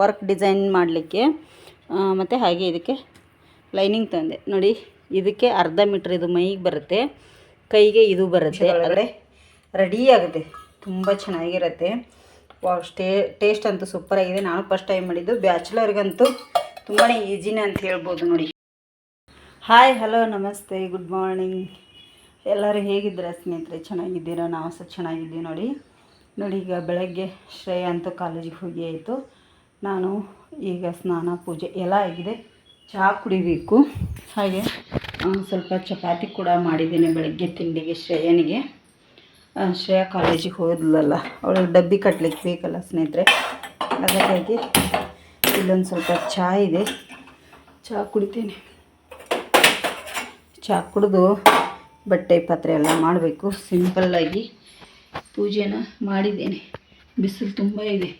Work design ಮಾಡಲಿಕ್ಕೆ. ಮತ್ತು ಹಾಗೆ ಇದಕ್ಕೆ ಲೈನಿಂಗ್ ತಂದೆ. ನೋಡಿ ಇದಕ್ಕೆ ಅರ್ಧ ಮೀಟ್ರ್ ಇದು ಮೈಗೆ ಬರುತ್ತೆ. ಕೈಗೆ ಇದು ಬರುತ್ತೆ. ಆದರೆ ರೆಡಿ ಆಗುತ್ತೆ. ತುಂಬ ಚೆನ್ನಾಗಿರುತ್ತೆ. ವಾವ್ ಸ್ಟೇ ಟೇಸ್ಟ್ ಅಂತೂ ಸೂಪರಾಗಿದೆ ನಾನು ಫಸ್ಟ್ ಟೈಮ್ ಮಾಡಿದ್ದು. ಬ್ಯಾಚುಲರ್ಗಂತೂ ತುಂಬಾ ಈಸಿನೇ ಅಂತ ಹೇಳ್ಬೋದು ನೋಡಿ. Hi hello namaste good morning ಎಲ್ಲರೂ ಹೇಗಿದ್ದೀರಾ ಸ್ನೇಹಿತರೆ? ಚೆನ್ನಾಗಿದ್ದೀರಾ? ನಾವು ಸಹ ಚೆನ್ನಾಗಿದ್ದೀವಿ ನೋಡಿ. ನೋಡಿ, ಈಗ ಬೆಳಗ್ಗೆ ಶ್ರೇಯ ಅಂತೂ ಕಾಲೇಜಿಗೆ ಹೋಗಿ ಆಯಿತು ನಾನು ಈಗ ಸ್ನಾನ, ಪೂಜೆ ಎಲ್ಲ ಆಗಿದೆ. ಚಹಾ ಕುಡಿಬೇಕು. ಹಾಗೆ ಸ್ವಲ್ಪ ಚಪಾತಿ ಕೂಡ ಮಾಡಿದ್ದೀನಿ ಬೆಳಗ್ಗೆ ತಿಂಡಿಗೆ ಶ್ರೇಯನಿಗೆ. ಶ್ರೇಯ ಕಾಲೇಜಿಗೆ ಹೋದ್ಲಲ್ಲ, ಅವಳು ಡಬ್ಬಿ ಕಟ್ಲಿಕ್ಕೆ ಬೇಕಲ್ಲ ಸ್ನೇಹಿತರೆ. ಅದಕ್ಕಾಗಿ ಇಲ್ಲೊಂದು ಸ್ವಲ್ಪ ಚಹಾ ಇದೆ. ಚಹಾ ಕುಡಿತೀನಿ. ಚಹಾ ಕುಡಿದು ಬಟ್ಟೆ ಪಾತ್ರೆ ಎಲ್ಲ ಮಾಡಬೇಕು. ಸಿಂಪಲ್ಲಾಗಿ ಪೂಜೆನ ಮಾಡಿದ್ದೇನೆ. ಬಿಸಿಲು ತುಂಬ ಇದೆ.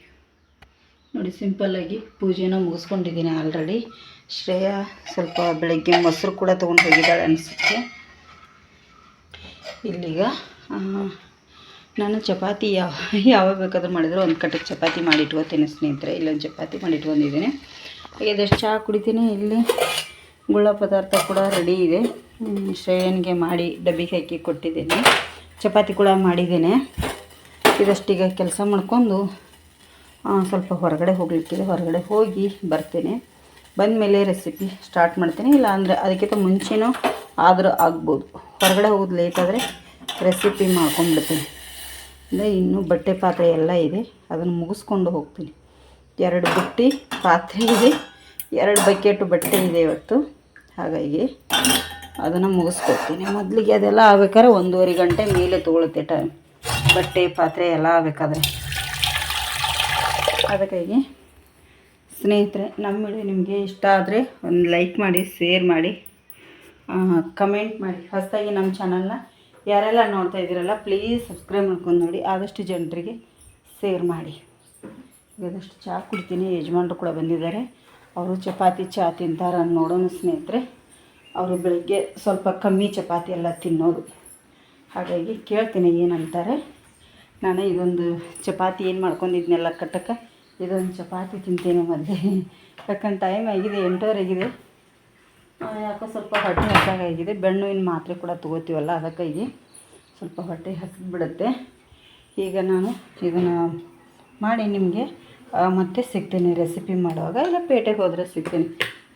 ನೋಡಿ ಸಿಂಪಲ್ಲಾಗಿ ಪೂಜೆನ ಮುಗಿಸ್ಕೊಂಡಿದ್ದೀನಿ ಆಲ್ರೆಡಿ. ಶ್ರೇಯಾ ಸ್ವಲ್ಪ ಬೆಳಗ್ಗೆ ಮೊಸರು ಕೂಡ ತೊಗೊಂಡು ಹೋಗಿದ್ದಾಳೆ ಅನಿಸುತ್ತೆ. ಇಲ್ಲಿಗ ನಾನು ಚಪಾತಿ ಯಾವ, ಯಾವಾಗ ಬೇಕಾದ್ರೂ ಮಾಡಿದ್ರು. ಒಂದು ಕಟ್ಟಿಗೆ ಚಪಾತಿ ಮಾಡಿ ಇಟ್ಕೋತೀನಿ ಸ್ನೇಹಿತರೆ. ಇಲ್ಲೊಂದು ಚಪಾತಿ ಮಾಡಿ ಇಟ್ಕೊಂಡಿದ್ದೀನಿ ಹಾಗೆ ಅದಷ್ಟು ಚಹಾ ಕುಡಿತೀನಿ. ಇಲ್ಲಿ ಗುಳ್ಳ ಪದಾರ್ಥ ಕೂಡ ರೆಡಿ ಇದೆ. ಶ್ರೇಯನ್ಗೆ ಮಾಡಿ ಡಬ್ಬಿಗೆ ಹಾಕಿ ಕೊಟ್ಟಿದ್ದೀನಿ. ಚಪಾತಿ ಕೂಡ ಮಾಡಿದ್ದೇನೆ. ಇದಷ್ಟೀಗ ಕೆಲಸ ಮಾಡ್ಕೊಂಡು ಸ್ವಲ್ಪ ಹೊರಗಡೆ ಹೋಗಲಿಕ್ಕಿದೆ. ಹೊರಗಡೆ ಹೋಗಿ ಬರ್ತೇನೆ. ಬಂದಮೇಲೆ ರೆಸಿಪಿ ಸ್ಟಾರ್ಟ್ ಮಾಡ್ತೀನಿ. ಇಲ್ಲ ಅಂದರೆ ಅದಕ್ಕಿಂತ ಮುಂಚೆನೂ ಆದರೂ ಆಗ್ಬೋದು. ಹೊರಗಡೆ ಹೋಗೋದು ಲೇಟಾದರೆ ರೆಸಿಪಿ ಮಾಡ್ಕೊಂಡ್ಬಿಡ್ತೀನಿ. ಅಂದರೆ ಇನ್ನೂ ಬಟ್ಟೆ ಪಾತ್ರೆ ಎಲ್ಲ ಇದೆ. ಅದನ್ನು ಮುಗಿಸ್ಕೊಂಡು ಹೋಗ್ತೀನಿ. ಎರಡು ಬುಟ್ಟಿ ಪಾತ್ರೆ ಇದೆ. ಎರಡು ಬಕೆಟು ಬಟ್ಟೆ ಇದೆ ಇವತ್ತು. ಹಾಗಾಗಿ ಅದನ್ನು ಮುಗಿಸ್ಕೊಡ್ತೀನಿ. ಮೊದಲಿಗೆ ಅದೆಲ್ಲ ಆಗ್ಬೇಕಾದ್ರೆ ಒಂದೂವರೆ ಗಂಟೆ ಮೇಲೆ ತೊಗೊಳುತ್ತೆ ಟೈಮ್ ಬಟ್ಟೆ, ಪಾತ್ರೆ ಎಲ್ಲ ಆಗಬೇಕಾದ್ರೆ. ಅದಕ್ಕಾಗಿ ಸ್ನೇಹಿತರೆ, ನಮ್ಮ ವಿಡಿಯೋ ನಿಮಗೆ ಇಷ್ಟ ಆದರೆ ಒಂದು ಲೈಕ್ ಮಾಡಿ ಶೇರ್ ಮಾಡಿ ಕಮೆಂಟ್ ಮಾಡಿ. ಹೊಸದಾಗಿ ನಮ್ಮ ಚಾನಲ್ನ ಯಾರೆಲ್ಲ ನೋಡ್ತಾ ಇದ್ದೀರಲ್ಲ ಪ್ಲೀಸ್ ಸಬ್ಸ್ಕ್ರೈಬ್ ಮಾಡ್ಕೊಂಡು ನೋಡಿ. ಆದಷ್ಟು ಜನರಿಗೆ ಶೇರ್ ಮಾಡಿ. ಆದಷ್ಟು ಚಹಾ ಕುಡ್ತೀನಿ. ಯಜಮಾನ್ರು ಕೂಡ ಬಂದಿದ್ದಾರೆ. ಅವರು ಚಪಾತಿ ಚಹಾ ತಿಂತಾರೆ ನೋಡೋಣ ಸ್ನೇಹಿತರೆ. ಅವರು ಬೆಳಗ್ಗೆ ಸ್ವಲ್ಪ ಕಮ್ಮಿ ಚಪಾತಿ ಎಲ್ಲ ತಿನ್ನೋದು. ಹಾಗಾಗಿ ಕೇಳ್ತೀನಿ ಏನಂತಾರೆ. ನಾನು ಇದೊಂದು ಚಪಾತಿ ಏನು ಮಾಡ್ಕೊಂಡಿದ್ನೆಲ್ಲ ಕಟ್ಟಕ್ಕೆ ಇದೊಂದು ಚಪಾತಿ ತಿಂತೇನೆ ಮಧ್ಯೆ. ಯಾಕಂದ್ರೆ ಟೈಮ್ ಆಗಿದೆ, ಎಂಟೂವರೆ ಆಗಿದೆ. ಯಾಕೋ ಸ್ವಲ್ಪ ಹೊಟ್ಟೆ ಹಸಾಗಾಗಿದೆ ಇನ್ನು ಮಾತ್ರೆ ಕೂಡ ತೊಗೋತೀವಲ್ಲ ಅದಕ್ಕಾಗಿ ಸ್ವಲ್ಪ ಹೊಟ್ಟೆ ಹಸಿದ್ಬಿಡುತ್ತೆ. ಈಗ ನಾನು ಇದನ್ನು ಮಾಡಿ ನಿಮಗೆ ಮತ್ತೆ ಸಿಗ್ತೇನೆ ರೆಸಿಪಿ ಮಾಡುವಾಗ. ಇಲ್ಲ, ಪೇಟೆಗೆ ಹೋದರೆ ಸಿಗ್ತೀನಿ.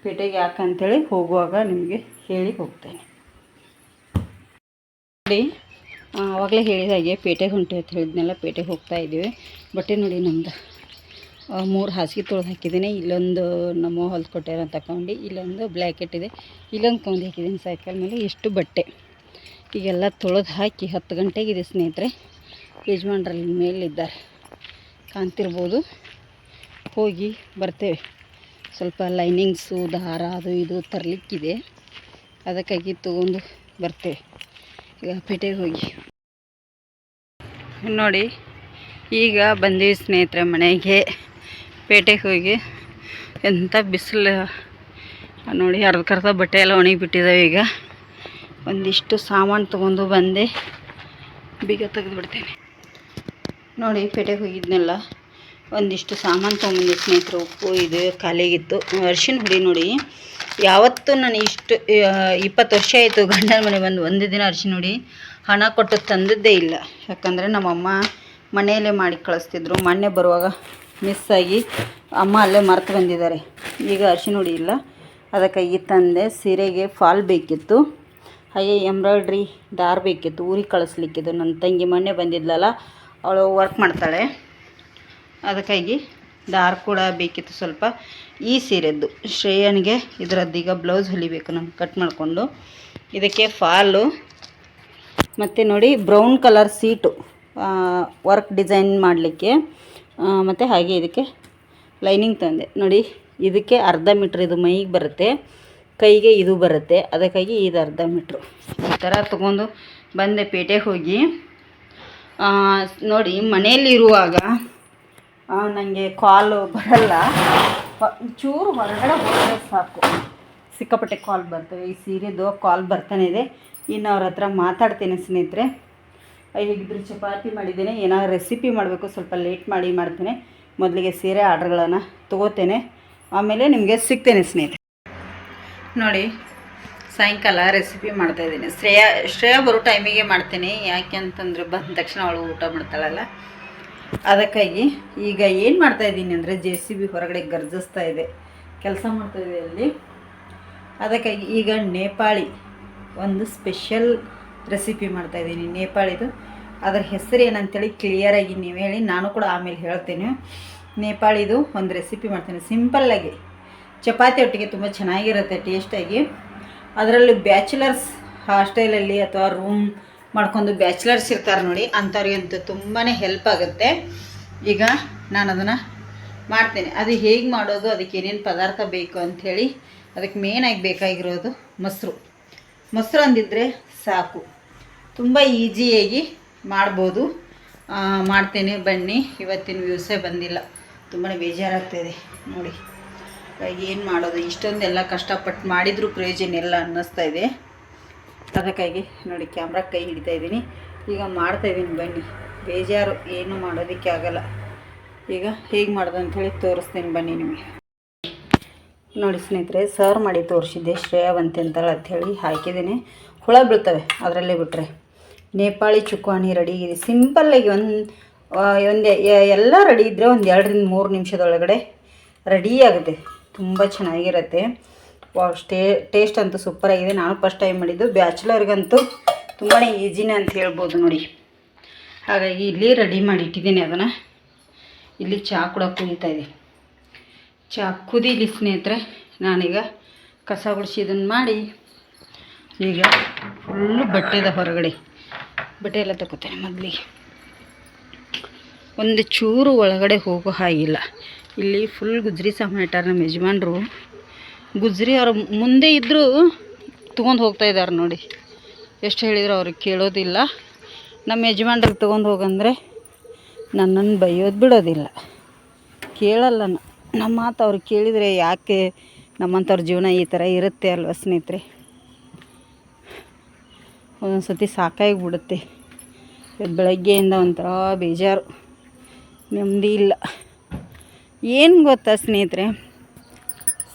ಪೇಟೆಗೆ ಯಾಕಂತೇಳಿ ಹೋಗುವಾಗ ನಿಮಗೆ ಹೇಳಿ ಹೋಗ್ತೇನೆ. ನೋಡಿ ಆವಾಗಲೇ ಹೇಳಿದ ಹಾಗೆ ಪೇಟೆಗೆ ಹೊಂಟೆ ಅಂತ ಹೇಳಿದ್ನೆಲ್ಲ ಪೇಟೆಗೆ ಹೋಗ್ತಾ ಇದ್ದೀವಿ. ಬಟ್ಟೆ ನೋಡಿ ನಮ್ದು. ಮೂರು ಹಾಸಿಗೆ ತೊಳೆದು ಹಾಕಿದ್ದೀನಿ. ಇಲ್ಲೊಂದು ನಮ್ಮ ಹೊಲ್ದು ಕೊಟ್ಟಾರ ತಗೊಂಡು, ಇಲ್ಲೊಂದು ಬ್ಲ್ಯಾಕೆಟ್ ಇದೆ. ಇಲ್ಲೊಂದು ಕೊಂದು ಹಾಕಿದ್ದೀನಿ ಸೈಕಲ್ ಮೇಲೆ, ಎಷ್ಟು ಬಟ್ಟೆ. ಈಗೆಲ್ಲ ತೊಳೆದು ಹಾಕಿ ಹತ್ತು ಇದೆ ಸ್ನೇಹಿತರೆ. ಯಜಮಾನ್ರಲ್ಲಿ ಮೇಲಿದ್ದಾರೆ. ಕಾಣ್ತಿರ್ಬೋದು. ಹೋಗಿ ಬರ್ತೇವೆ. ಸ್ವಲ್ಪ ಲೈನಿಂಗ್ಸು ದಾರ, ಅದು ಇದು ತರಲಿಕ್ಕಿದೆ. ಅದಕ್ಕಾಗಿ ತೊಗೊಂಡು ಬರ್ತೇವೆ. ಈಗ ಪೇಟೆಗೆ ಹೋಗಿ. ನೋಡಿ, ಈಗ ಬಂದೀವಿ ಸ್ನೇಹಿತರೆ ಮನೆಗೆ. ಪೇಟೆಗೆ ಹೋಗಿ ಎಂಥ ಬಿಸಿಲು. ನೋಡಿ ಅರ್ಧಕ್ಕರ್ಧ ಬಟ್ಟೆ ಎಲ್ಲ ಒಣಗಿಬಿಟ್ಟಿದ್ದಾವೆ ಈಗ. ಒಂದಿಷ್ಟು ಸಾಮಾನು ತೊಗೊಂಡು ಬಂದೆ. ಬೀಗ ತೆಗೆದು ಬಿಡ್ತೇನೆ. ನೋಡಿ, ಪೇಟೆಗೆ ಹೋಗಿದ್ನೆಲ್ಲ. ಒಂದಿಷ್ಟು ಸಾಮಾನು ತೊಗೊಂಬಂದೆ ಸ್ನೇಹಿತರು. ಉಪ್ಪು, ಇದು ಖಾಲಿಯಾಗಿತ್ತು. ಅರ್ಶಿನ ಹುಡಿ ನೋಡಿ. ಯಾವತ್ತೂ ನಾನು ಇಷ್ಟು ಇಪ್ಪತ್ತು ವರ್ಷ ಆಯಿತು ಗಂಡನ ಮನೆ ಬಂದು ಒಂದು ದಿನ ಅರ್ಶಿನ ಹುಡಿ ಹಣ ಕೊಟ್ಟು ತಂದದ್ದೇ ಇಲ್ಲ. ಯಾಕಂದರೆ ನಮ್ಮಮ್ಮ ಮನೆಯಲ್ಲೇ ಮಾಡಿ ಕಳಿಸ್ತಿದ್ರು. ಮೊನ್ನೆ ಬರುವಾಗ ಮಿಸ್ ಆಗಿ ಅಮ್ಮ ಅಲ್ಲೇ ಮರೆತು ಬಂದಿದ್ದಾರೆ. ಈಗ ಅರ್ಶಿನ ಹುಡಿ ಇಲ್ಲ. ಅದಕ್ಕಾಗಿ ತಂದೆ ಸೀರೆಗೆ ಫಾಲ್ ಬೇಕಿತ್ತು. ಹಾಗೆ ಎಂಬ್ರಾಯ್ಡ್ರಿ ದಾರ್ ಬೇಕಿತ್ತು. ಊರಿಗೆ ಕಳಿಸ್ಲಿಕ್ಕಿದ್ದು ನನ್ನ ತಂಗಿ ಮೊನ್ನೆ ಬಂದಿದ್ಲಲ್ಲ, ಅವಳು ವರ್ಕ್ ಮಾಡ್ತಾಳೆ. ಅದಕ್ಕಾಗಿ ದಾರ ಕೂಡ ಬೇಕಿತ್ತು ಸ್ವಲ್ಪ. ಈ ಸೀರೆದ್ದು ಶ್ರೇಯನಿಗೆ ಇದರದ್ದೀಗ ಬ್ಲೌಸ್ ಹೊಲಿಬೇಕು ನಾನು ಕಟ್ ಮಾಡಿಕೊಂಡು. ಇದಕ್ಕೆ ಫಾಲು, ಮತ್ತು ನೋಡಿ brown colour seat work design ಮಾಡಲಿಕ್ಕೆ ಮತ್ತು ಹಾಗೆ ಇದಕ್ಕೆ ಲೈನಿಂಗ್ ತಂದೆ. ನೋಡಿ, ಇದಕ್ಕೆ ಅರ್ಧ ಮೀಟ್ರ್ ಇದು ಮೈಗೆ ಬರುತ್ತೆ, ಕೈಗೆ ಇದು ಬರುತ್ತೆ, ಅದಕ್ಕಾಗಿ ಇದು ಅರ್ಧ ಮೀಟ್ರು. ಈ ಥರ ತೊಗೊಂಡು ಬಂದೆ ಪೇಟೆಗೆ ಹೋಗಿ. ನೋಡಿ ಮನೆಯಲ್ಲಿರುವಾಗ ನನಗೆ ಕಾಲು ಬರಲ್ಲ. ಚೂರು ಹೊರಗಡೆ ಹೋದರೆ ಸಾಕು. ಸಿಕ್ಕಾಪಟ್ಟೆ ಕಾಲ್ ಬರ್ತವೆ. ಈ ಸೀರೆದು ಕಾಲ್ ಬರ್ತಾನೆ ಇದೆ. ಇನ್ನು ಅವ್ರ ಹತ್ರ ಮಾತಾಡ್ತೇನೆ ಸ್ನೇಹಿತರೆ. ಹೇಗಿದ್ರು ಚಪಾತಿ ಮಾಡಿದ್ದೇನೆ. ಏನಾದ್ರು ರೆಸಿಪಿ ಮಾಡಬೇಕು, ಸ್ವಲ್ಪ ಲೇಟ್ ಮಾಡಿ ಮಾಡ್ತೇನೆ. ಮೊದಲಿಗೆ ಸೀರೆ ಆರ್ಡ್ರ್ಗಳನ್ನು ತೊಗೋತೇನೆ. ಆಮೇಲೆ ನಿಮಗೆ ಸಿಗ್ತೇನೆ ಸ್ನೇಹಿತರೆ. ನೋಡಿ, ಸಾಯಂಕಾಲ ರೆಸಿಪಿ ಮಾಡ್ತಾಯಿದ್ದೀನಿ ಶ್ರೇಯಾ ಶ್ರೇಯಾ ಬರೋ ಟೈಮಿಗೆ ಮಾಡ್ತೀನಿ. ಯಾಕೆ ಅಂತಂದರೆ ಬಂದ ತಕ್ಷಣ ಅವಳು ಊಟ ಮಾಡ್ತಾಳಲ್ಲ. ಅದಕ್ಕಾಗಿ ಈಗ ಏನು ಮಾಡ್ತಾಯಿದ್ದೀನಿ ಅಂದರೆ ಜೆ ಸಿ ಬಿ ಹೊರಗಡೆ ಗರ್ಜಿಸ್ತಾ ಇದೆ. ಕೆಲಸ ಮಾಡ್ತಾಯಿದೆ ಅಲ್ಲಿ. ಅದಕ್ಕಾಗಿ ಈಗ ನೇಪಾಳಿ ಒಂದು ಸ್ಪೆಷಲ್ ರೆಸಿಪಿ ಮಾಡ್ತಾ ಇದ್ದೀನಿ. ನೇಪಾಳಿದು. ಅದರ ಹೆಸರು ಏನಂತೇಳಿ ಕ್ಲಿಯರಾಗಿ ನೀವು ಹೇಳಿ, ನಾನು ಕೂಡ ಆಮೇಲೆ ಹೇಳ್ತೇನೆ. ನೇಪಾಳಿದು ಒಂದು ರೆಸಿಪಿ ಮಾಡ್ತೀನಿ. ಸಿಂಪಲ್ಲಾಗಿ ಚಪಾತಿ ಒಟ್ಟಿಗೆ ತುಂಬ ಚೆನ್ನಾಗಿರುತ್ತೆ ಟೇಸ್ಟಾಗಿ ಅದರಲ್ಲೂ ಬ್ಯಾಚುಲರ್ಸ್ ಹಾಸ್ಟೆಲಲ್ಲಿ ಅಥವಾ ರೂಮ್ ಮಾಡ್ಕೊಂಡು ಬ್ಯಾಚುಲರ್ಸ್ ಇರ್ತಾರೆ ನೋಡಿ ಅಂಥವ್ರಿಗಂತೂ ತುಂಬಾ ಹೆಲ್ಪ್ ಆಗುತ್ತೆ. ಈಗ ನಾನು ಅದನ್ನು ಮಾಡ್ತೇನೆ. ಅದು ಹೇಗೆ ಮಾಡೋದು, ಅದಕ್ಕೆ ಏನೇನು ಪದಾರ್ಥ ಬೇಕು ಅಂಥೇಳಿ ಅದಕ್ಕೆ ಮೇನಾಗಿ ಬೇಕಾಗಿರೋದು ಮೊಸರು. ಮೊಸರು ಅಂದಿದ್ರೆ ಸಾಕು. ತುಂಬ ಈಸಿಯಾಗಿ ಮಾಡ್ಬೋದು. ಮಾಡ್ತೇನೆ ಬನ್ನಿ. ಇವತ್ತಿನ ವ್ಯೂಸೇ ಬಂದಿಲ್ಲ. ತುಂಬಾ ಬೇಜಾರಾಗ್ತಾಯಿದೆ ನೋಡಿ ಏನು ಮಾಡೋದು? ಇಷ್ಟೊಂದೆಲ್ಲ ಕಷ್ಟಪಟ್ಟು ಮಾಡಿದರೂ ಪ್ರಯೋಜನ ಇಲ್ಲ ಅನ್ನಿಸ್ತಾ ಇದೆ. ಅದಕ್ಕಾಗಿ ನೋಡಿ ಕ್ಯಾಮ್ರಾ ಕೈ ಹಿಡಿತಾ ಇದ್ದೀನಿ. ಈಗ ಮಾಡ್ತಾ ಇದ್ದೀನಿ ಬನ್ನಿ. ಬೇಜಾರು ಏನು ಮಾಡೋದಕ್ಕೆ ಆಗಲ್ಲ. ಈಗ ಹೇಗೆ ಮಾಡೋದು ಅಂಥೇಳಿ ತೋರಿಸ್ತೀನಿ ಬನ್ನಿ ನಿಮಗೆ. ನೋಡಿ ಸ್ನೇಹಿತರೆ ಸರ್ವ್ ಮಾಡಿ ತೋರಿಸಿದ್ದೆ ಶ್ರೇಯಾವಂತಿ ಅಂತಾಳೆ ಅಂಥೇಳಿ ಹಾಕಿದ್ದೀನಿ. ಹುಳ ಬೀಳ್ತವೆ ಅದರಲ್ಲೇ ಬಿಟ್ಟರೆ ನೇಪಾಳಿ ಚುಕ್ವಾಣಿ ರೆಡಿ. ಇದೆ ಸಿಂಪಲ್ಲಾಗಿ ಒಂದು ಒಂದು ಎಲ್ಲ ರೆಡಿ ಇದ್ದರೆ ಒಂದು ಎರಡರಿಂದ ಮೂರು ನಿಮಿಷದೊಳಗಡೆ ರೆಡಿ ಆಗುತ್ತೆ. ತುಂಬ ಚೆನ್ನಾಗಿರುತ್ತೆ. ಸ್ಟೇ ಟೇಸ್ಟ್ ಅಂತೂ ಸೂಪರಾಗಿದೆ ನಾನು ಫಸ್ಟ್ ಟೈಮ್ ಮಾಡಿದ್ದು. ಬ್ಯಾಚುಲರ್ಗಂತೂ ತುಂಬಾ ಈಸಿನೇ ಅಂತ ಹೇಳ್ಬೋದು ನೋಡಿ. ಹಾಗಾಗಿ ಇಲ್ಲಿ ರೆಡಿ ಮಾಡಿ ಇಟ್ಟಿದ್ದೀನಿ ಅದನ್ನು. ಇಲ್ಲಿ ಚಹಾ ಕೂಡ ಕುದೀತಾ ಇದೆ. ಚಹಾ ಕುದೀಲಿ ಸ್ನೇಹಿತರೆ, ನಾನೀಗ ಕಸ ಗುಡಿಸಿ ಇದನ್ನು ಮಾಡಿ, ಈಗ ಫುಲ್ಲು ಬಟ್ಟೆದ ಹೊರಗಡೆ. ಬಟ್ಟೆ ಎಲ್ಲ ತಗೋತೇನೆ ಮೊದಲಿಗೆ. ಒಂದು ಚೂರು ಒಳಗಡೆ ಹೋಗೋ ಹಾಗಿಲ್ಲ. ಇಲ್ಲಿ ಫುಲ್ ಗುಜ್ರಿ ಸಾಮಾನು ಇಟ್ಟಾರೆ ನಮ್ಮ ಯಜಮಾನ್ರು. ಗುಜ್ರಿ ಅವ್ರ ಮುಂದೆ ಇದ್ದರೂ ತೊಗೊಂಡು ಹೋಗ್ತಾ ಇದ್ದಾರೆ ನೋಡಿ. ಎಷ್ಟು ಹೇಳಿದ್ರು ಅವ್ರಿಗೆ ಕೇಳೋದಿಲ್ಲ. ನಮ್ಮ ಯಜಮಾನ್ರಿಗೆ ತೊಗೊಂಡು ಹೋಗಂದರೆ ನನ್ನನ್ನು ಬೈಯೋದು ಬಿಡೋದಿಲ್ಲ. ಕೇಳಲ್ಲ ನಮ್ಮ ಮಾತು ಅವ್ರು ಕೇಳಿದರೆ ಯಾಕೆ ನಮ್ಮಂಥವ್ರ ಜೀವನ ಈ ಥರ ಇರುತ್ತೆ ಅಲ್ವ ಸ್ನೇಹಿತರೆ? ಒಂದೊಂದು ಸತಿ ಸಾಕಾಗಿ ಬಿಡುತ್ತೆ ಇವತ್ತು ಬೆಳಗ್ಗೆಯಿಂದ ಒಂಥರ ಬೇಜಾರು. ನೆಮ್ಮದಿ ಇಲ್ಲ. ಏನು ಗೊತ್ತಾ ಸ್ನೇಹಿತರೆ?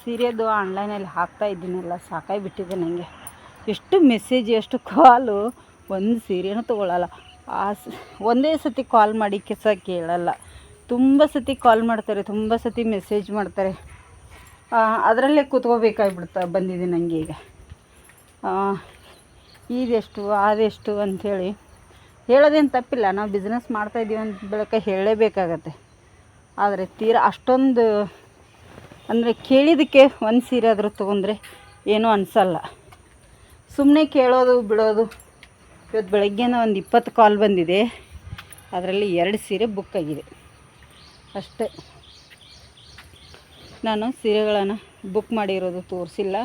ಸೀರೆದು ಆನ್ಲೈನಲ್ಲಿ ಹಾಕ್ತಾ ಇದ್ದೀನಲ್ಲ ಸಾಕಾಗಿ ಬಿಟ್ಟಿದೆ ನನಗೆ ಎಷ್ಟು ಮೆಸೇಜ್ ಎಷ್ಟು ಕಾಲು ಒಂದು ಸೀರೆನೂ ತೊಗೊಳಲ್ಲ. ಆ ಒಂದೇ ಸತಿ ಕಾಲ್ ಮಾಡಿ ಕೆಸ ಕೇಳಲ್ಲ. ತುಂಬ ಸತಿ ಕಾಲ್ ಮಾಡ್ತಾರೆ, ತುಂಬ ಸತಿ ಮೆಸೇಜ್ ಮಾಡ್ತಾರೆ. ಅದರಲ್ಲೇ ಕೂತ್ಕೋಬೇಕಾಗ್ಬಿಡ್ತಾ ಬಂದಿದೆ ನನಗೆ ಈಗ. ಇದೆಷ್ಟು, ಅದೆಷ್ಟು ಅಂಥೇಳಿ. ಹೇಳೋದೇನು ತಪ್ಪಿಲ್ಲ, ನಾವು ಬಿಸ್ನೆಸ್ ಮಾಡ್ತಾಯಿದ್ದೀವಿ ಅಂತ ಬೆಳಕ ಹೇಳಲೇಬೇಕಾಗತ್ತೆ ಆದರೆ ತೀರಾ ಅಷ್ಟೊಂದು ಅಂದರೆ ಕೇಳಿದ್ದಕ್ಕೆ ಒಂದು ಸೀರೆ ಆದರೂ ತೊಗೊಂಡ್ರೆ ಏನೂ ಅನಿಸಲ್ಲ. ಸುಮ್ಮನೆ ಕೇಳೋದು ಬಿಡೋದು. ಇವತ್ತು ಬೆಳಗ್ಗೆನ ಒಂದು ಇಪ್ಪತ್ತು ಕಾಲ್ ಬಂದಿದೆ. ಅದರಲ್ಲಿ ಎರಡು ಸೀರೆ ಬುಕ್ ಆಗಿದೆ. ಅಷ್ಟೇ. ನಾನು ಸೀರೆಗಳನ್ನು ಬುಕ್ ಮಾಡಿರೋದು ತೋರಿಸಿಲ್ಲ.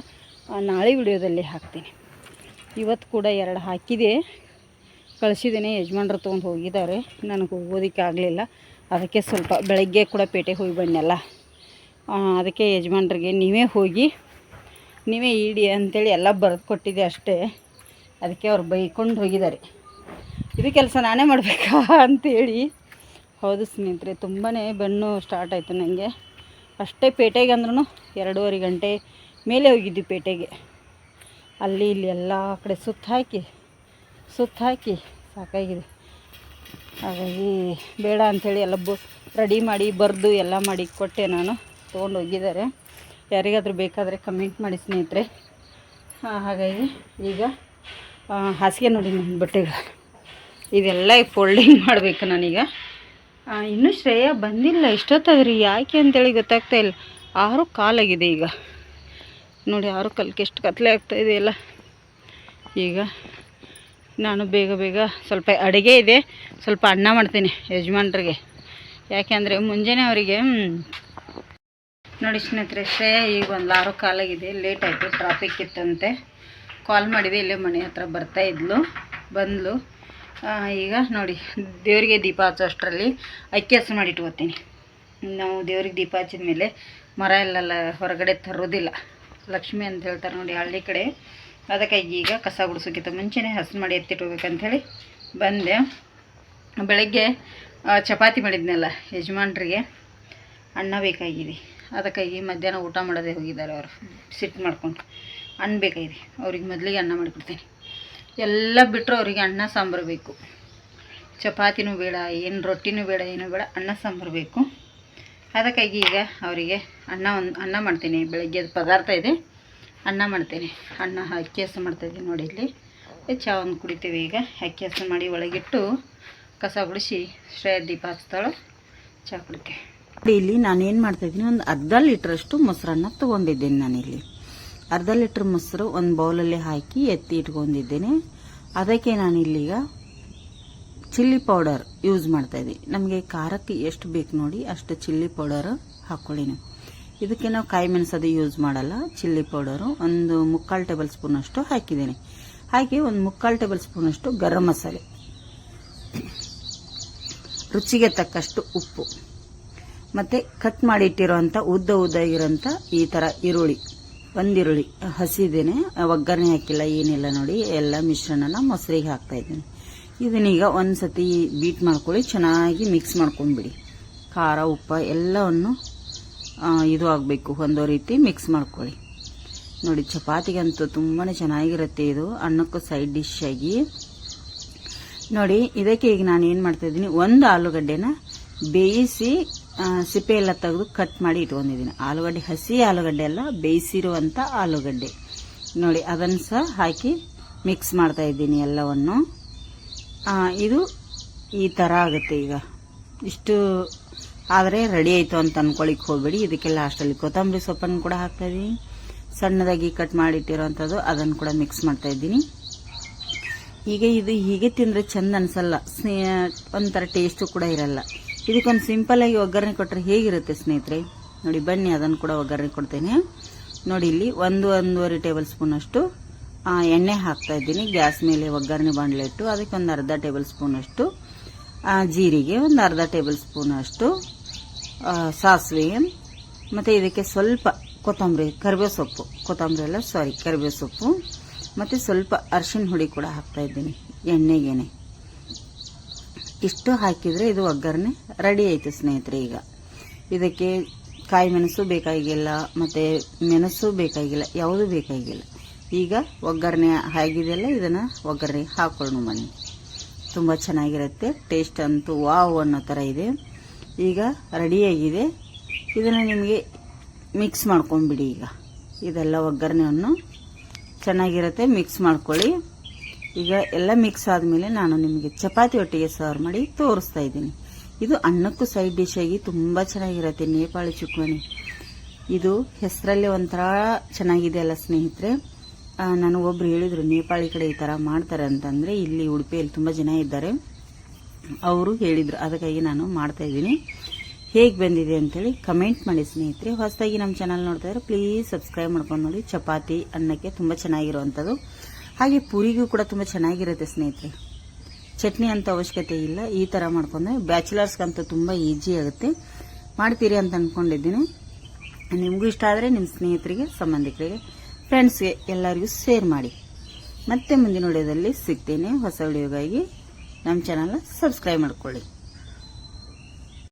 ನಾಳೆ ವಿಡಿಯೋದಲ್ಲಿ ಹಾಕ್ತೀನಿ. ಇವತ್ತು ಕೂಡ ಎರಡು ಹಾಕಿದೆ. ಕಳಿಸಿದ್ದೀನಿ ಯಜಮಾನ್ರು ತೊಗೊಂಡು ಹೋಗಿದ್ದಾರೆ. ನನಗೆ ಹೋಗೋದಕ್ಕೆ ಆಗಲಿಲ್ಲ ಅದಕ್ಕೆ ಸ್ವಲ್ಪ ಬೆಳಗ್ಗೆ ಕೂಡ ಪೇಟೆಗೆ ಹೋಗಿ ಬನ್ನಲ್ಲ ಆ, ಅದಕ್ಕೆ ಯಜಮಾನ್ರಿಗೆ ನೀವೇ ಹೋಗಿ, ನೀವೇ ಇಡಿ ಅಂತೇಳಿ ಎಲ್ಲ ಬರೆದು ಕೊಟ್ಟಿದ್ದೆ ಅಷ್ಟೇ. ಅದಕ್ಕೆ ಅವ್ರು ಬೈಕೊಂಡು ಹೋಗಿದ್ದಾರೆ. ಇದು ಕೆಲಸ ನಾನೇ ಮಾಡಬೇಕಾ ಅಂತೇಳಿ. ಹೌದು ಸ್ನೇಹಿತರೆ ತುಂಬಾ ಬೆನ್ನು ಸ್ಟಾರ್ಟ್ ಆಯಿತು ನನಗೆ ಅಷ್ಟೇ ಪೇಟೆಗೆ ಅಂದ್ರೂ ಎರಡೂವರೆ ಗಂಟೆ ಮೇಲೆ ಹೋಗಿದ್ವಿ ಪೇಟೆಗೆ. ಅಲ್ಲಿ ಇಲ್ಲಿ ಎಲ್ಲ ಕಡೆ ಸುತ್ತ ಹಾಕಿ ಸುತ್ತ ಹಾಕಿ ಸಾಕಾಗಿದೆ. ಹಾಗಾಗಿ ಬೇಡ ಅಂಥೇಳಿ ಎಲ್ಲ ಬು ರೆಡಿ ಮಾಡಿ ಬರೆದು ಎಲ್ಲ ಮಾಡಿ ಕೊಟ್ಟೆ ನಾನು. ತೊಗೊಂಡು ಹೋಗಿದ್ದಾರೆ. ಯಾರಿಗಾದರೂ ಬೇಕಾದರೆ ಕಮೆಂಟ್ ಮಾಡಿ ಸ್ನೇಹಿತರೆ. ಹಾಗಾಗಿ ಈಗ ಹಾಸಿಗೆ ನೋಡಿ ನನ್ನ ಬಟ್ಟೆಗಳು. ಇದೆಲ್ಲ ಫೋಲ್ಡಿಂಗ್ ಮಾಡಬೇಕು ನಾನೀಗ. ಇನ್ನೂ ಶ್ರೇಯ ಬಂದಿಲ್ಲ. ಇಷ್ಟೊತ್ತಾದ್ರಿ ಯಾಕೆ ಅಂತೇಳಿ ಗೊತ್ತಾಗ್ತಾ ಇಲ್ಲ. ಆರು ಕಾಲಾಗಿದೆ ಈಗ. ನೋಡಿ, ಆರು ಕಾಲಕ್ಕೆ ಎಷ್ಟು ಕತ್ಲೆ ಆಗ್ತಾ ಇದೆ ಎಲ್ಲ. ಈಗ ನಾನು ಬೇಗ ಬೇಗ ಸ್ವಲ್ಪ ಅಡುಗೆ ಇದೆ. ಸ್ವಲ್ಪ ಅನ್ನ ಮಾಡ್ತೀನಿ ಯಜಮಾನ್ರಿಗೆ. ಯಾಕೆಂದರೆ ಮುಂಜಾನೆ ಅವರಿಗೆ ನೋಡಿ ಸ್ನೇಹಿತರೆ ಈಗ ಒಂದು ಆರು ಕಾಲಾಗಿದೆ. ಲೇಟ್ ಆಯಿತು ಟ್ರಾಫಿಕ್ ಇತ್ತಂತೆ. ಕಾಲ್ ಮಾಡಿದೆ, ಇಲ್ಲೇ ಮನೆ ಹತ್ರ ಬರ್ತಾ ಇದ್ಲು, ಬಂದ್ಲು. ಈಗ ನೋಡಿ, ದೇವರಿಗೆ ದೀಪ ಹಚ್ಚೋಷ್ಟರಲ್ಲಿ ಅಕ್ಕಿ ಹಸು ಮಾಡಿ ಇಟ್ಕೋತೀನಿ. ನಾವು ದೇವ್ರಿಗೆ ದೀಪ ಹಚ್ಚಿದ ಮೇಲೆ ಮರ ಎಲ್ಲ ಹೊರಗಡೆ ತರೋದಿಲ್ಲ. ಲಕ್ಷ್ಮಿ ಅಂತ ಹೇಳ್ತಾರೆ ನೋಡಿ, ಹಳ್ಳಿ ಕಡೆ. ಅದಕ್ಕಾಗಿ ಈಗ ಕಸ ಗುಡಿಸೋಕ್ಕಿಂತ ಮುಂಚೆನೇ ಹಸು ಮಾಡಿ ಎತ್ತಿಟ್ಕೋಬೇಕಂಥೇಳಿ ಬಂದೆ. ಬೆಳಗ್ಗೆ ಚಪಾತಿ ಮಾಡಿದ್ನಲ್ಲ ಯಜಮಾನ್ರಿಗೆ. ಅನ್ನ ಬೇಕಾಗಿದೆ. ಅದಕ್ಕಾಗಿ ಮಧ್ಯಾಹ್ನ ಊಟ ಮಾಡೋದೇ ಹೋಗಿದ್ದಾರೆ ಅವರು. ಸಿಟ್ಟು ಮಾಡ್ಕೊಂಡು. ಅನ್ನ ಬೇಕಾಗಿದೆ. ಅವ್ರಿಗೆ ಮೊದಲಿಗೆ ಅನ್ನ ಮಾಡಿಕೊಡ್ತೀನಿ ಎಲ್ಲ ಬಿಟ್ಟರು ಅವರಿಗೆ ಅನ್ನ, ಸಾಂಬಾರು ಬೇಕು. ಚಪಾತಿನೂ ಬೇಡ, ಏನು ರೊಟ್ಟಿನೂ ಬೇಡ, ಏನೂ ಬೇಡ, ಅನ್ನ, ಸಾಂಬಾರು ಬೇಕು. ಅದಕ್ಕಾಗಿ ಈಗ ಅವರಿಗೆ ಅನ್ನ ಒಂದು, ಅನ್ನ ಮಾಡ್ತೀನಿ. ಬೆಳಗ್ಗೆದು ಪದಾರ್ಥ ಇದೆ. ಅನ್ನ ಮಾಡ್ತೀನಿ. ಅನ್ನ ಅಕ್ಕಿ ಹಸು ಮಾಡ್ತಾಯಿದ್ದೀನಿ ನೋಡಿ ಇಲ್ಲಿ. ಚಾ ಒಂದು ಕುಡಿತೀವಿ ಈಗ. ಅಕ್ಕಿ ಹಸು ಮಾಡಿ ಒಳಗಿಟ್ಟು ಕಸ ಬಿಡಿಸಿ ಶ್ರೇಯ ದೀಪ ಹಚ್ತಾಳು. ಚಹಾ ಕುಡಿತೀವಿ ಇಲ್ಲಿ ಮಾಡ್ತಾ ಮಾಡ್ತಾಯಿದ್ದೀನಿ ಒಂದು ಅರ್ಧ ಲೀಟ್ರಷ್ಟು ಮೊಸರನ್ನ ತೊಗೊಂಡಿದ್ದೇನೆ ನಾನಿಲ್ಲಿ. ಅರ್ಧ ಲೀಟ್ರ್ ಮೊಸರು ಒಂದು ಬೌಲಲ್ಲಿ ಹಾಕಿ ಎತ್ತಿ ಇಟ್ಕೊಂಡಿದ್ದೇನೆ. ಅದಕ್ಕೆ ನಾನಿಲ್ಲೀಗ ಚಿಲ್ಲಿ ಪೌಡರ್ ಯೂಸ್ ಮಾಡ್ತಾ ಇದ್ದೀನಿ. ನಮಗೆ ಖಾರಕ್ಕೆ ಎಷ್ಟು ಬೇಕು ನೋಡಿ ಅಷ್ಟು ಚಿಲ್ಲಿ ಪೌಡರ್ ಹಾಕ್ಕೊಳ್ಳಿ ಇದಕ್ಕೆ ನಾವು ಕಾಯಿ ಮೆಣಸದು ಯೂಸ್ ಮಾಡಲ್ಲ, ಚಿಲ್ಲಿ ಪೌಡರು. ಒಂದು ಮುಕ್ಕಾಲು ಟೇಬಲ್ ಸ್ಪೂನ್ ಅಷ್ಟು ಹಾಕಿದ್ದೀನಿ. ಹಾಗೆ ಒಂದು ಮುಕ್ಕಾಲು ಟೇಬಲ್ ಸ್ಪೂನ್ ಅಷ್ಟು ಗರಂ ಮಸಾಲೆ. ರುಚಿಗೆ ತಕ್ಕಷ್ಟು ಉಪ್ಪು. ಮತ್ತೆ ಕಟ್ ಮಾಡಿ ಇಟ್ಟಿರೋಂಥ ಉದ್ದ ಉದ್ದ ಇರುವಂತ ಈ ಥರ ಈರುಳ್ಳಿ. ಒಂದಿರುಳ್ಳಿ. ಹಸಿದೇನೆ. ಒಗ್ಗರಣೆ ಹಾಕಿಲ್ಲ, ಏನಿಲ್ಲ ನೋಡಿ. ಎಲ್ಲ ಮಿಶ್ರಣನ ಮೊಸರಿಗೆ ಹಾಕ್ತಾ ಇದ್ದೀನಿ. ಇದನ್ನೀಗ ಒಂದು ಸತಿ ಬೀಟ್ ಮಾಡ್ಕೊಳ್ಳಿ. ಚೆನ್ನಾಗಿ ಮಿಕ್ಸ್ ಮಾಡ್ಕೊಂಡ್ಬಿಡಿ. ಖಾರ, ಉಪ್ಪು ಎಲ್ಲವನ್ನು ಇದು ಆಗಬೇಕು. ಒಂದೋ ರೀತಿ ಮಿಕ್ಸ್ ಮಾಡ್ಕೊಳ್ಳಿ. ನೋಡಿ, ಚಪಾತಿಗಂತೂ ತುಂಬಾ ಚೆನ್ನಾಗಿರುತ್ತೆ ಇದು. ಅನ್ನಕ್ಕೂ ಸೈಡ್ ಡಿಶ್ ಆಗಿ. ನೋಡಿ, ಇದಕ್ಕೆ ಈಗ ನಾನು ಏನು ಮಾಡ್ತಾಯಿದ್ದೀನಿ ಒಂದು ಆಲೂಗಡ್ಡೆನ ಬೇಯಿಸಿ ಸಿಪ್ಪೆ ಎಲ್ಲ ತೆಗೆದು ಕಟ್ ಮಾಡಿ ಇಟ್ಕೊಂಡಿದ್ದೀನಿ. ಆಲೂಗಡ್ಡೆ, ಹಸಿ ಆಲೂಗಡ್ಡೆ ಎಲ್ಲ ಬೇಯಿಸಿರುವಂಥ ಆಲೂಗಡ್ಡೆ. ನೋಡಿ, ಅದನ್ನು ಸಹ ಹಾಕಿ ಮಿಕ್ಸ್ ಮಾಡ್ತಾ ಇದ್ದೀನಿ ಎಲ್ಲವನ್ನು. ಇದು ಈ ಥರ ಆಗುತ್ತೆ ಈಗ. ಇಷ್ಟು ಆದರೆ ರೆಡಿ ಆಯಿತು ಅಂತ ಅನ್ಕೊಳಿಕ್ ಹೋಗಬೇಡಿ. ಇದಕ್ಕೆ ಲಾಸ್ಟಲ್ಲಿ ಕೊತ್ತಂಬರಿ ಸೊಪ್ಪನ್ನು ಕೂಡ ಹಾಕ್ತಾ ಇದ್ದೀನಿ. ಸಣ್ಣದಾಗಿ ಕಟ್ ಮಾಡಿಟ್ಟಿರೋವಂಥದ್ದು ಅದನ್ನು ಕೂಡ ಮಿಕ್ಸ್ ಮಾಡ್ತಾ ಇದ್ದೀನಿ. ಈಗ ಇದು ಹೀಗೆ ತಿಂದರೆ ಚೆಂದ ಅನಿಸಲ್ಲ. ಸ್ನೇ ಒಂಥರ ಟೇಸ್ಟು ಕೂಡ ಇರಲ್ಲ. ಇದಕ್ಕೊಂದು ಸಿಂಪಲ್ ಆಗಿ ಒಗ್ಗರಣೆ ಕೊಟ್ಟರೆ ಹೇಗಿರುತ್ತೆ ಸ್ನೇಹಿತರೆ? ನೋಡಿ ಬನ್ನಿ ಅದನ್ನು ಕೂಡ ಒಗ್ಗರಣೆ ಕೊಡ್ತೇನೆ. ನೋಡಿ ಇಲ್ಲಿ ಒಂದು ಒಂದೂವರೆ ಟೇಬಲ್ ಸ್ಪೂನ್ ಅಷ್ಟು ಆ, ಎಣ್ಣೆ ಹಾಕ್ತಾ ಇದ್ದೀನಿ. ಗ್ಯಾಸ್ ಮೇಲೆ ಒಗ್ಗರಣೆ ಬಾಣಲೆ ಇಟ್ಟು ಅದಕ್ಕೆ ಒಂದು ಅರ್ಧ ಟೇಬಲ್ ಸ್ಪೂನ್ ಆ, ಜೀರಿಗೆ ಒಂದು ಅರ್ಧ ಟೇಬಲ್ ಸ್ಪೂನ್ ಆ, ಸಾಸಿವೆ ಮತ್ತು ಇದಕ್ಕೆ ಸ್ವಲ್ಪ ಕೊತ್ತಂಬರಿ ಕರಿಬೇವು ಸೊಪ್ಪು. ಕೊತ್ತಂಬರಿ ಅಲ್ಲ ಸಾರಿ ಕರಿಬೇವು ಸೊಪ್ಪು. ಮತ್ತು ಸ್ವಲ್ಪ ಅರಿಶಿನ ಹುಡಿ ಕೂಡ ಹಾಕ್ತಾ ಇದ್ದೀನಿ ಎಣ್ಣೆಗೇನೆ. ಇಷ್ಟು ಹಾಕಿದರೆ ಇದು ಒಗ್ಗರಣೆ ರೆಡಿ ಆಯಿತು ಸ್ನೇಹಿತರೆ ಈಗ. ಇದಕ್ಕೆ ಕಾಯಿ ಮೆಣಸು ಬೇಕಾಗಿಲ್ಲ, ಮತ್ತು ಮೆಣಸು ಬೇಕಾಗಿಲ್ಲ, ಯಾವುದೂ ಬೇಕಾಗಿಲ್ಲ. ಈಗ ಒಗ್ಗರಣೆ ಆಗಿದೆಯಲ್ಲ ಇದನ್ನು ಒಗ್ಗರಣೆ ಹಾಕೊಳ್ಳೋಣ ಬನ್ನಿ ತುಂಬ ಚೆನ್ನಾಗಿರುತ್ತೆ ಟೇಸ್ಟ್ ಅಂತೂ ವಾವ್ ಅನ್ನೋ ಥರ ಇದೆ. ಈಗ ರೆಡಿಯಾಗಿದೆ ಇದನ್ನು ನಿಮಗೆ ಮಿಕ್ಸ್ ಮಾಡ್ಕೊಂಬಿಡಿ ಈಗ. ಇದೆಲ್ಲ ಒಗ್ಗರಣೆಯನ್ನು ಚೆನ್ನಾಗಿರುತ್ತೆ ಮಿಕ್ಸ್ ಮಾಡ್ಕೊಳ್ಳಿ. ಈಗ ಎಲ್ಲ ಮಿಕ್ಸ್ ಆದಮೇಲೆ ನಾನು ನಿಮಗೆ ಚಪಾತಿ ಒಟ್ಟಿಗೆ ಸರ್ವ್ ಮಾಡಿ ತೋರಿಸ್ತಾ ಇದ್ದೀನಿ. ಇದು ಅನ್ನಕ್ಕೂ ಸೈಡ್ ಡಿಶ್ ಆಗಿ ತುಂಬ ಚೆನ್ನಾಗಿರುತ್ತೆ, ನೇಪಾಳಿ ಚುಕ್ಮಣಿ ಇದು ಹೆಸರಲ್ಲೇ ಒಂಥರ ಚೆನ್ನಾಗಿದೆ ಅಲ್ಲ ಸ್ನೇಹಿತರೆ. ನಾನು ಒಬ್ರು ಹೇಳಿದರು ನೇಪಾಳಿ ಕಡೆ ಈ ಥರ ಮಾಡ್ತಾರೆ ಅಂತಂದರೆ ಇಲ್ಲಿ ಉಡುಪಿಯಲ್ಲಿ ತುಂಬ ಜನ ಇದ್ದಾರೆ. ಅವರು ಹೇಳಿದರು, ಅದಕ್ಕಾಗಿ ನಾನು ಮಾಡ್ತಾ ಇದ್ದೀನಿ. ಹೇಗೆ ಬಂದಿದೆ ಅಂತೇಳಿ ಕಮೆಂಟ್ ಮಾಡಿ ಸ್ನೇಹಿತರೆ. ಹೊಸದಾಗಿ ನಮ್ಮ ಚಾನಲ್ ನೋಡ್ತಾ ಇದ್ರೆ ಪ್ಲೀಸ್ ಸಬ್ಸ್ಕ್ರೈಬ್ ಮಾಡ್ಕೊಂಡು ನೋಡಿ. ಚಪಾತಿ, ಅನ್ನಕ್ಕೆ ತುಂಬ ಚೆನ್ನಾಗಿರುವಂಥದ್ದು. ಹಾಗೆ ಪೂರಿಗೂ ಕೂಡ ತುಂಬ ಚೆನ್ನಾಗಿರುತ್ತೆ ಸ್ನೇಹಿತರೆ. ಚಟ್ನಿ ಅಂತ ಅವಶ್ಯಕತೆ ಇಲ್ಲ, ಈ ಥರ ಮಾಡ್ಕೊಂಡ್ರೆ ಬ್ಯಾಚುಲರ್ಸ್ಗಂತೂ ತುಂಬ ಈಜಿ ಆಗುತ್ತೆ. ಮಾಡ್ತೀರಿ ಅಂತ ಅಂದ್ಕೊಂಡಿದ್ದೀನಿ ನಿಮಗೂ ಇಷ್ಟ ಆದರೆ ನಿಮ್ಮ ಸ್ನೇಹಿತರಿಗೆ, ಸಂಬಂಧಿಕರಿಗೆ ಫ್ರೆಂಡ್ಸ್ಗೆ ಎಲ್ಲರಿಗೂ ಶೇರ್ ಮಾಡಿ. ಮತ್ತೆ ಮುಂದಿನ ವಿಡಿಯೋದಲ್ಲಿ ಸಿಗ್ತೇನೆ. ಹೊಸ ವಿಡಿಯೋಗಾಗಿ ನಮ್ಮ ಚಾನಲ್ನ ಸಬ್ಸ್ಕ್ರೈಬ್ ಮಾಡ್ಕೊಳ್ಳಿ.